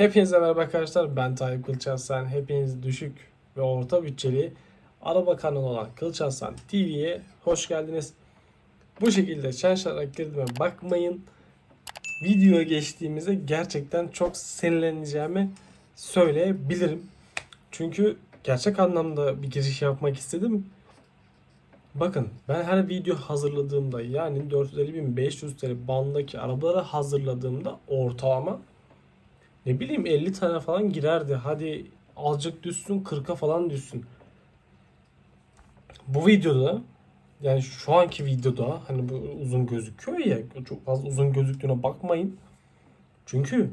Hepinize merhaba arkadaşlar. Ben Tayyip Kılçarslan. Hepiniz düşük ve orta bütçeli araba kanalı olan Kılçarslan TV'ye hoş geldiniz. Bu şekilde şaşarak girdiğime bakmayın. Videoya geçtiğimizde gerçekten çok sinirleneceğimi söyleyebilirim. Çünkü gerçek anlamda bir giriş yapmak istedim. Bakın ben her video hazırladığımda yani 450.500 TL bandaki arabaları hazırladığımda ortalama ne bileyim 50 tane falan girerdi. Hadi azıcık düşsün 40'a falan düşsün. Bu videoda yani şu anki videoda hani bu uzun gözüküyor ya çok fazla uzun gözüktüğüne bakmayın. Çünkü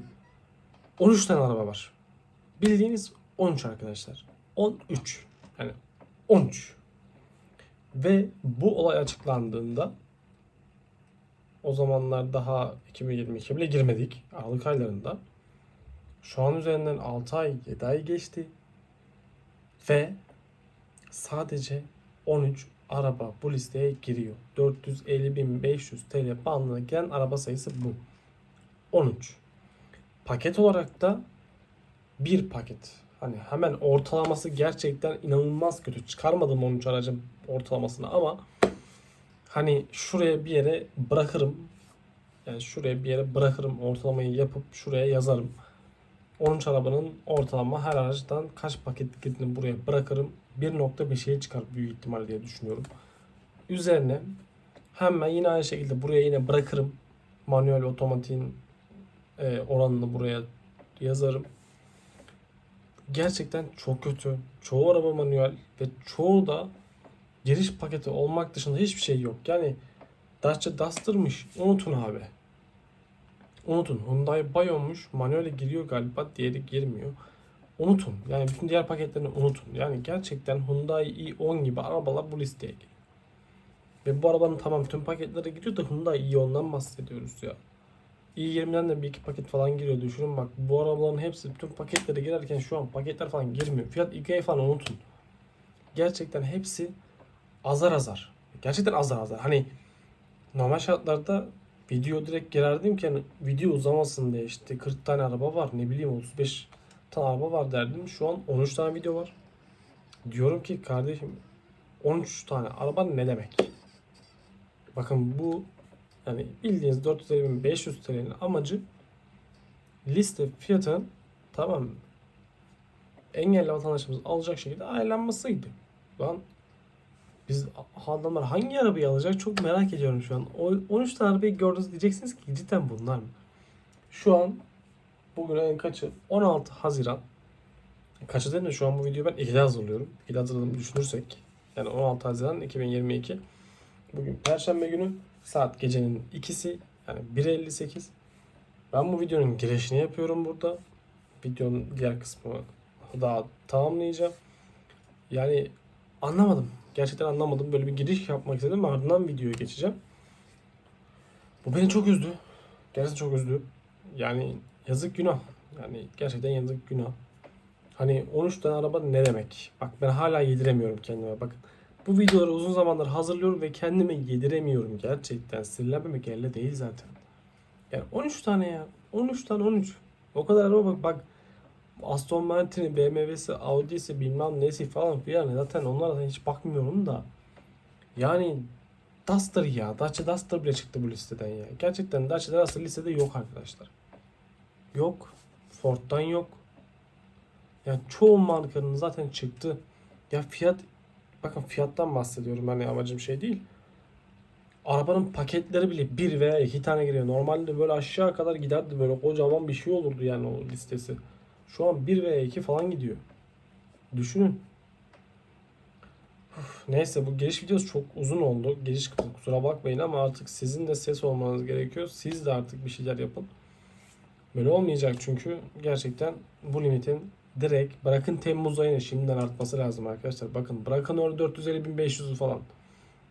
13 tane araba var. Bildiğiniz 13 arkadaşlar. 13. Yani 13. Ve bu olay açıklandığında o zamanlar daha 2022 bile girmedik. Aralık aylarında. Şu an üzerinden 6 ay, 7 ay geçti. Ve sadece 13 araba bu listeye giriyor. 450.500 TL bandına giren araba sayısı bu. 13. Paket olarak da bir paket. Hani hemen ortalaması gerçekten inanılmaz kötü. Çıkarmadım 13 aracın ortalamasını ama hani şuraya bir yere bırakırım. Yani şuraya bir yere bırakırım ortalamayı yapıp şuraya yazarım. 13 arabanın ortalama her araçtan kaç paket girdiğini buraya bırakırım. 1.5 şey çıkar büyük ihtimal diye düşünüyorum. Üzerine hemen yine aynı şekilde buraya yine bırakırım. Manuel otomatiğin e, oranını buraya yazarım. Gerçekten çok kötü. Çoğu araba manuel ve çoğu da giriş paketi olmak dışında hiçbir şey yok. Yani Dacia Duster'mış. Unutun abi. Unutun. Hyundai Bayon'muş. Manuel'e giriyor galiba. Diğeri girmiyor. Unutun. Yani bütün diğer paketlerini unutun. Yani gerçekten Hyundai i10 gibi arabalar bu listeye giriyor. Ve bu arabanın tamam tüm paketlere giriyor da Hyundai i10'dan bahsediyoruz ya. i20'den de bir iki paket falan giriyor. Düşünün bak bu arabaların hepsi tüm paketlere girerken şu an paketler falan girmiyor. Fiyat 2'ye falan unutun. Gerçekten hepsi azar azar. Gerçekten azar azar. Hani normal şartlarda video direkt girerdim ki hani video uzamasın diye işte 40 tane araba var ne bileyim 35 tane araba var derdim. Şu an 13 tane video var. Diyorum ki kardeşim 13 tane araba ne demek? Bakın bu yani bildiğiniz 450.500 TL'nin amacı liste fiyatının tamam engelli vatandaşımız alacak şekilde ayarlanmasıydı. Lan biz adamlar hangi arabayı alacak çok merak ediyorum şu an. O 13 tane arabayı gördünüz diyeceksiniz ki cidden bunlar mı? Şu an bugün ayın kaçı? 16 Haziran. Kaçı değil mi? Şu an bu videoyu ben 2'de hazırlıyorum. 2'de hazırladığımı düşünürsek. Yani 16 Haziran 2022. Bugün Perşembe günü saat gecenin ikisi yani 1.58. Ben bu videonun girişini yapıyorum burada. Videonun diğer kısmını daha tamamlayacağım. Yani anlamadım. Gerçekten anlamadım. Böyle bir giriş yapmak istedim. Ardından videoya geçeceğim. Bu beni çok üzdü. Gerçekten çok üzdü. Yani yazık günah. Yani gerçekten yazık günah. Hani 13 tane araba ne demek? Bak ben hala yediremiyorum kendime. Bakın bu videoları uzun zamandır hazırlıyorum ve kendime yediremiyorum gerçekten. Sinirlenmemek elde değil zaten. Yani 13 tane ya. 13 tane 13. O kadar araba bak bak. Aston Martin'i, BMW'si, Audi'si bilmem nesi falan filan zaten onlara da hiç bakmıyorum da. Yani Duster ya. Dacia Duster bile çıktı bu listeden ya. Gerçekten Dacia Duster listede yok arkadaşlar. Yok. Ford'dan yok. Yani çoğu markanın zaten çıktı. Ya fiyat bakın fiyattan bahsediyorum hani amacım şey değil. Arabanın paketleri bile bir veya iki tane giriyor. Normalde böyle aşağı kadar giderdi böyle kocaman bir şey olurdu yani o listesi. Şu an 1 veya 2 falan gidiyor. Düşünün. Uf, neyse bu giriş videosu çok uzun oldu. Giriş kusura bakmayın ama artık sizin de ses olmanız gerekiyor. Siz de artık bir şeyler yapın. Böyle olmayacak çünkü gerçekten bu limitin direkt bırakın Temmuz ayına şimdiden artması lazım arkadaşlar. Bakın bırakın orada 450.500 falan.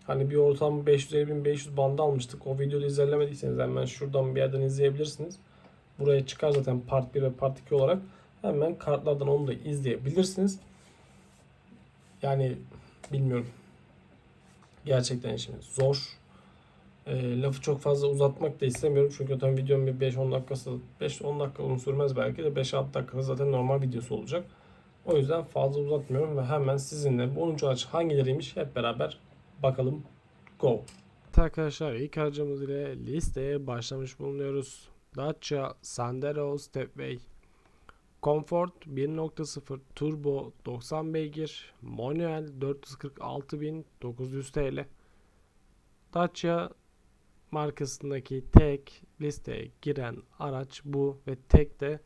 Hani bir ortam 550.500 bandı almıştık. O videoyu izlemediyseniz hemen şuradan bir yerden izleyebilirsiniz. Buraya çıkar zaten part 1 ve part 2 olarak. Hemen kartlardan onu da izleyebilirsiniz. Yani bilmiyorum. Gerçekten işimiz zor. E, lafı çok fazla uzatmak da istemiyorum. Çünkü zaten videonun bir 5-10 dakikası 5-10 dakika uzun sürmez belki de 5-6 dakikada zaten normal videosu olacak. O yüzden fazla uzatmıyorum ve hemen sizinle bu 10. araç hangileriymiş hep beraber bakalım. Go. Arkadaşlar ilk aracımız ile listeye başlamış bulunuyoruz. Dacia Sandero Stepway Comfort 1.0 Turbo 90 beygir Manuel 446.900 TL Dacia markasındaki tek listeye giren araç bu ve tek de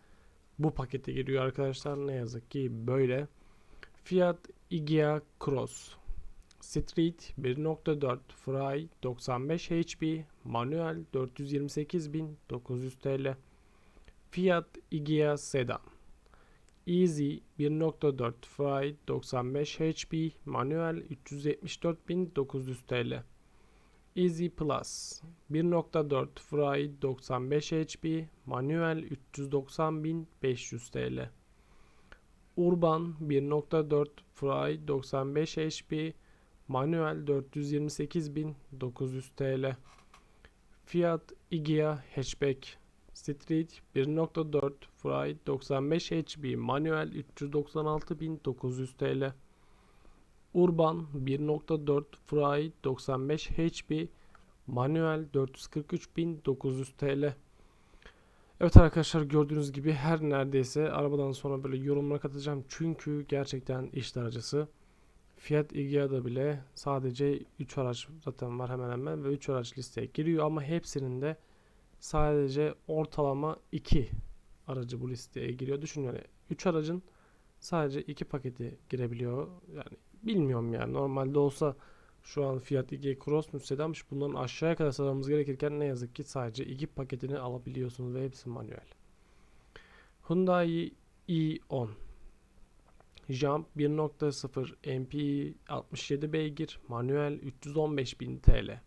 bu pakete giriyor arkadaşlar. Ne yazık ki böyle. Fiat Igea Cross Street 1.4 Fry 95 HP manuel 428.900 TL Fiat Igea Sedan Easy 1.4 Fry 95 HP manuel 374.900 TL Easy Plus 1.4 Fry 95 HP manuel 390.500 TL Urban 1.4 Fry 95 HP manuel 428.900 TL Fiat Igea Hatchback Street 1.4 Fry 95 HP manuel 396.900 TL Urban 1.4 Fry 95 HP manuel 443.900 TL Evet arkadaşlar gördüğünüz gibi her neredeyse arabadan sonra böyle yorumlara katacağım. Çünkü gerçekten işler acısı. Fiat Igea'da bile sadece 3 araç zaten var hemen hemen ve 3 araç listeye giriyor ama hepsinin de sadece ortalama 2 aracı bu listeye giriyor. Düşün yani 3 aracın sadece 2 paketi girebiliyor. Yani bilmiyorum yani normalde olsa şu an Fiat Igea Cross müstedenmiş. Bunların aşağıya kadar sıramamız gerekirken ne yazık ki sadece 2 paketini alabiliyorsunuz ve hepsi manuel. Hyundai i10 Jump 1.0 MPI 67 beygir manuel 315.000 TL.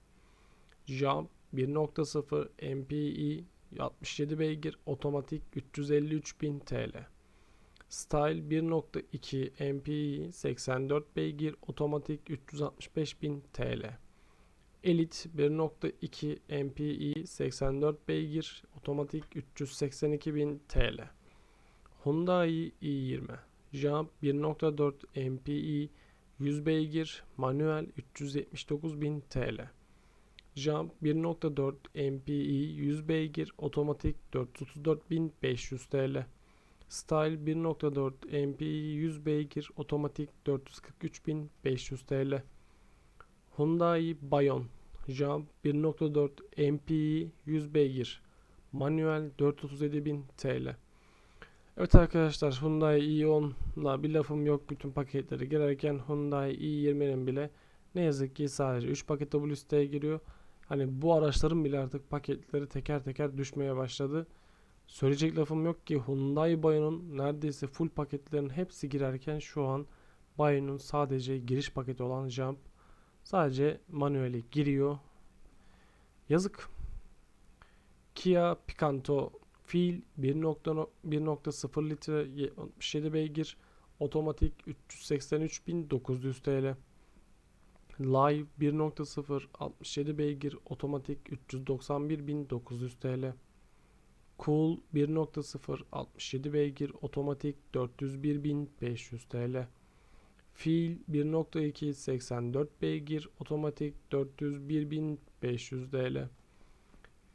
Jump 1.0 MPI 67 beygir otomatik 353.000 TL. Style 1.2 MPI 84 beygir otomatik 365.000 TL. Elite 1.2 MPI 84 beygir otomatik 382.000 TL. Hyundai i20 Jump 1.4 MPI 100 beygir manuel 379.000 TL. Jump 1.4 MPI 100 beygir otomatik 434.500 TL. Style 1.4 MPI 100 beygir otomatik 443.500 TL. Hyundai Bayon Jump 1.4 MPI 100 beygir manuel 437.000 TL. Evet arkadaşlar Hyundai i10'la bir lafım yok bütün paketleri girerken Hyundai i20'nin bile ne yazık ki sadece 3 pakette bu listeye giriyor. Hani bu araçların bile artık paketleri teker teker düşmeye başladı. Söyleyecek lafım yok ki Hyundai Bayon'un neredeyse full paketlerin hepsi girerken şu an Bayon'un sadece giriş paketi olan Jump sadece manueli giriyor. Yazık. Kia Picanto Fiil 1.0 litre 67 beygir otomatik 383.900 TL. Live 1.0 67 beygir otomatik 391.900 TL. Cool 1.0 67 beygir otomatik 401.500 TL. Fiil 1.2 84 beygir otomatik 401.500 TL.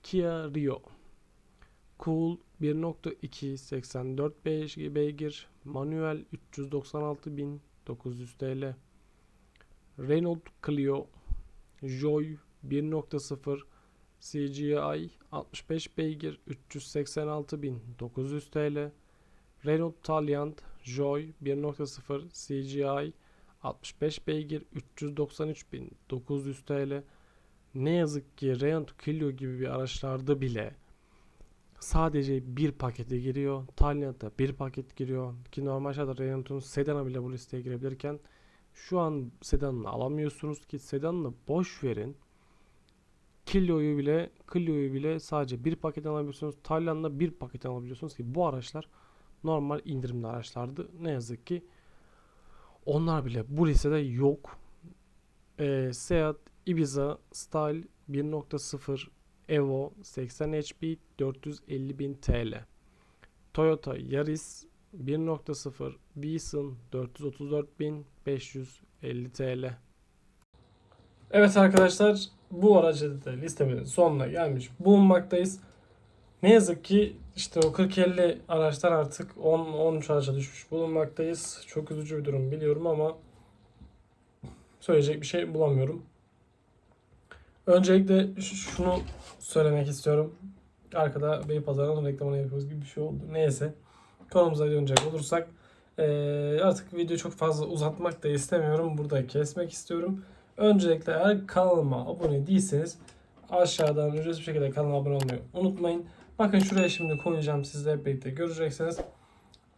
Kia Rio Cool 1.2 84 beygir manuel 396.900 TL. Renault Clio Joy 1.0 CGI 65 beygir 386.900 TL. Renault Taliant Joy 1.0 CGI 65 beygir 393.900 TL. Ne yazık ki Renault Clio gibi bir araçlarda bile sadece bir pakete giriyor. Taliant'ta bir paket giriyor. Ki normal şartlarda Renault'un sedana bile bu listeye girebilirken şu an sedanını alamıyorsunuz ki sedanını boş verin. Clio'yu bile Clio'yu bile sadece bir paket alabiliyorsunuz. Tayland'da bir paket alabiliyorsunuz ki bu araçlar normal indirimli araçlardı. Ne yazık ki onlar bile bu listede yok. Ee, Seat Ibiza Style 1.0 Evo 80 HP 450.000 TL. Toyota Yaris 1.0 Vision 434.550 TL. Evet arkadaşlar bu aracı da listemizin sonuna gelmiş bulunmaktayız. Ne yazık ki işte o 40-50 araçtan artık 10-13 araca düşmüş bulunmaktayız. Çok üzücü bir durum biliyorum ama söyleyecek bir şey bulamıyorum. Öncelikle şunu söylemek istiyorum. Arkada Beypazarı'nın reklamını yapıyoruz gibi bir şey oldu. Neyse. Konumuza dönecek olursak eee, artık videoyu çok fazla uzatmak da istemiyorum. Burada kesmek istiyorum. Öncelikle eğer kanalıma abone değilseniz aşağıdan ücretsiz bir şekilde kanala abone olmayı unutmayın. Bakın şuraya şimdi koyacağım sizle hep birlikte göreceksiniz.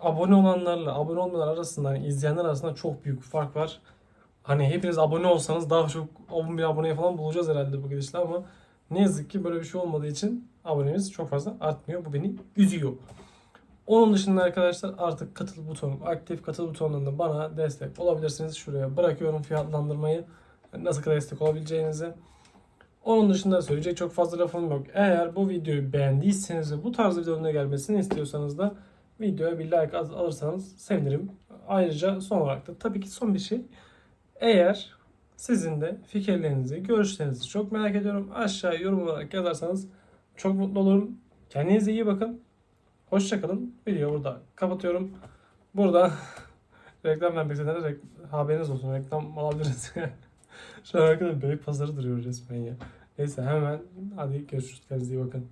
Abone olanlarla abone olmayanlar arasında izleyenler arasında çok büyük fark var. Hani hepiniz abone olsanız daha çok 10 bin aboneye falan bulacağız herhalde bu gidişle ama ne yazık ki böyle bir şey olmadığı için abonemiz çok fazla artmıyor. Bu beni üzüyor. Onun dışında arkadaşlar artık katıl butonum aktif. Katıl butonundan bana destek olabilirsiniz. Şuraya bırakıyorum fiyatlandırmayı. Nasıl destek olabileceğinizi. Onun dışında söyleyecek çok fazla lafım yok. Eğer bu videoyu beğendiyseniz ve bu tarz videoların gelmesini istiyorsanız da videoya bir like alırsanız sevinirim. Ayrıca son olarak da tabii ki son bir şey. Eğer sizin de fikirlerinizi, görüşlerinizi çok merak ediyorum. Aşağıya yorum olarak yazarsanız çok mutlu olurum. Kendinize iyi bakın. Hoşçakalın. Videoyu burada kapatıyorum. Burada reklam vermek isteyenlere rek- haberiniz olsun. Reklam alabiliriz. Şu an arkada bebek pazarı duruyor resmen ya. Neyse hemen hadi görüşürüz. Kendinize iyi bakın.